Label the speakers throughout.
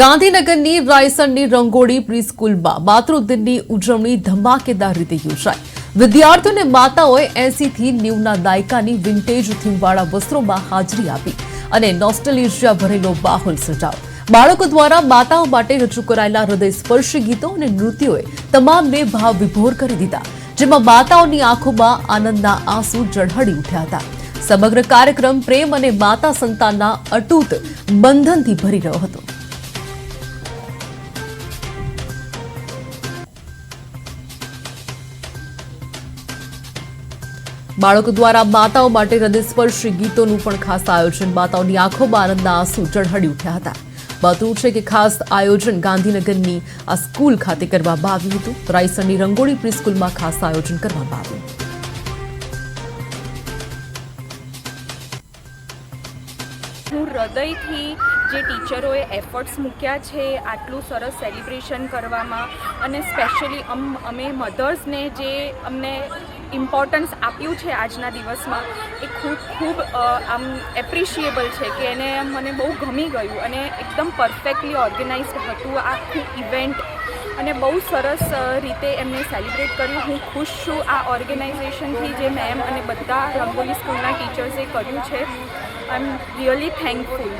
Speaker 1: ગાંધીનગરની રાયસણની રંગોળી પ્રીસ્કૂલમાં માતૃદિનની ઉજવણી ધમાકેદાર રીતે યોજાઈ. વિદ્યાર્થીઓ અને માતાઓએ એસીથી નેવના દાયકાની વિન્ટેજ થીમવાળા વસ્ત્રોમાં હાજરી આપી અને નોસ્ટેલિજિયા ભરેલો માહોલ સર્જાયો બાળકો દ્વારા માતાઓ માટે રજૂ કરાયેલા હૃદયસ્પર્શી ગીતો અને નૃત્યોએ તમામને ભાવ વિભોર કરી દીધા, જેમાં માતાઓની આંખોમાં આનંદના આંસુ ઝળહળી ઉઠ્યા હતા. સમગ્ર કાર્યક્રમ પ્રેમ અને માતા સંતાનના અટૂટ બંધનથી ભરી રહ્યો હતો. બાળકો દ્વારા માતાઓ માટે હૃદયસ્પર્શી ગીતોનું પણ ખાસ આયોજન. માતાઓની આંખોમાં આનંદના આંસુ ચઢાડી ઉઠ્યા હતા. બતવું છે કે ખાસ આયોજન ગાંધીનગરની આ સ્કૂલ ખાતે કરવામાં આવ્યું હતું. રાયસરની રંગોળી પ્રી સ્કૂલમાં ખાસ આયોજન કરવામાં આવ્યું.
Speaker 2: હું હૃદયથી જે ટીચરોએ એફર્ટ્સ મૂક્યા છે, આટલું સરસ સેલિબ્રેશન કરવામાં અને સ્પેશિયલી અમે મધર્સને જે અમને ઇમ્પોર્ટન્સ આપ્યું છે આજના દિવસમાં એ ખૂબ ખૂબ આમ એપ્રિશિએબલ છે કે એને મને બહુ ગમી ગયું અને એકદમ પરફેક્ટલી ઓર્ગેનાઇઝડ હતું આખું ઇવેન્ટ અને બહુ સરસ રીતે એમને સેલિબ્રેટ કર્યું. હું ખુશ છું આ ઓર્ગેનાઇઝેશનથી જે મેમ અને બધા રંગોલી સ્કૂલના ટીચર્સે કર્યું છે. આઈ એમ રિયલી થેન્કફુલ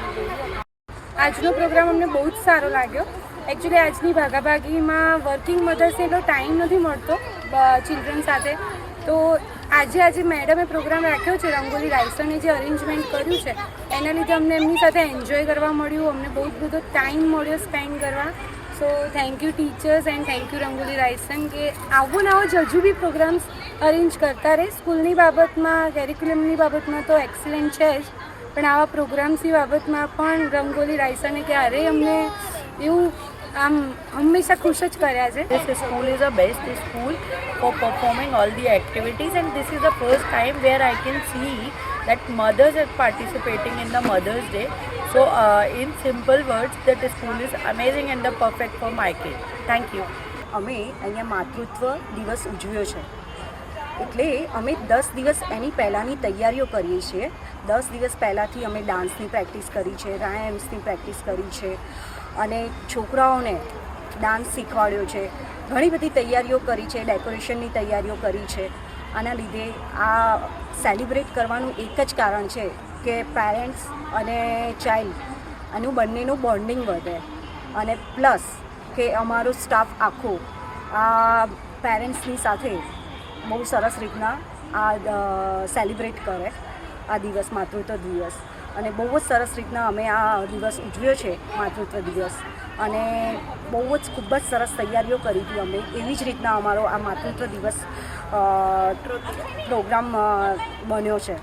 Speaker 3: આજનો પ્રોગ્રામ અમને બહુ જ સારો લાગ્યો. એકચ્યુઅલી આજની ભાગાભાગીમાં વર્કિંગ મધર્સને એટલો ટાઈમ નથી મળતો ચિલ્ડ્રન સાથે. તો આજે આજે મેડમે પ્રોગ્રામ રાખ્યો છે, રંગોલી રાયસને જે અરેન્જમેન્ટ કર્યું છે, એના લીધે અમને એમની સાથે એન્જોય કરવા મળ્યું, અમને બહુ જ બધો ટાઈમ મળ્યો સ્પેન્ડ કરવા. So thank you teachers and thank you Rangoli Raysan કે આવો ને આવો જ હજુ બી પ્રોગ્રામ્સ અરેન્જ કરતા રહે. સ્કૂલની બાબતમાં કેરિક્યુલમની બાબતમાં તો એક્સલન્ટ છે જ, પણ આવા પ્રોગ્રામ્સની બાબતમાં પણ રંગોલી રાયસને ક્યારેય અમને એવું આમ હંમેશા ખુશ જ કર્યા છે
Speaker 4: This school is a best school for performing all the activities and this is the first time where I can see that mothers are participating in the Mother's Day. So uh, in simple words that school is amazing and the perfect for my kid. Thank you.
Speaker 5: અમે અહીંયા માતૃત્વ દિવસ ઉજવ્યો છે એટલે અમે દસ દિવસ એની પહેલાંની તૈયારીઓ કરીએ છીએ દસ દિવસ પહેલાંથી અમે ડાન્સની પ્રેક્ટિસ કરી છે રાયમ્સની પ્રેક્ટિસ કરી છે અને છોકરાઓને ડાન્સ શીખવાડ્યો છે. ઘણી બધી તૈયારીઓ કરી છે ડેકોરેશનની તૈયારીઓ કરી છે. આના લીધે આ સેલિબ્રેટ કરવાનું એક જ કારણ છે કે પેરેન્ટ્સ અને ચાઇલ્ડ આનું બંનેનું બોન્ડિંગ વધે. અને પ્લસ કે અમારો સ્ટાફ આખો આ પેરેન્ટ્સની સાથે બહુ સરસ રીતના આ સેલિબ્રેટ કરે. આ દિવસ માતૃત્વ દિવસ. અને બહુ જ સરસ રીતના અમે આ દિવસ ઉજવ્યો છે, માતૃત્વ દિવસ. અને બહુ જ ખૂબ જ સરસ તૈયારીઓ કરી હતી અમે. એવી જ રીતના અમારો આ માતૃત્વ દિવસ પ્રોગ્રામ બન્યો છે.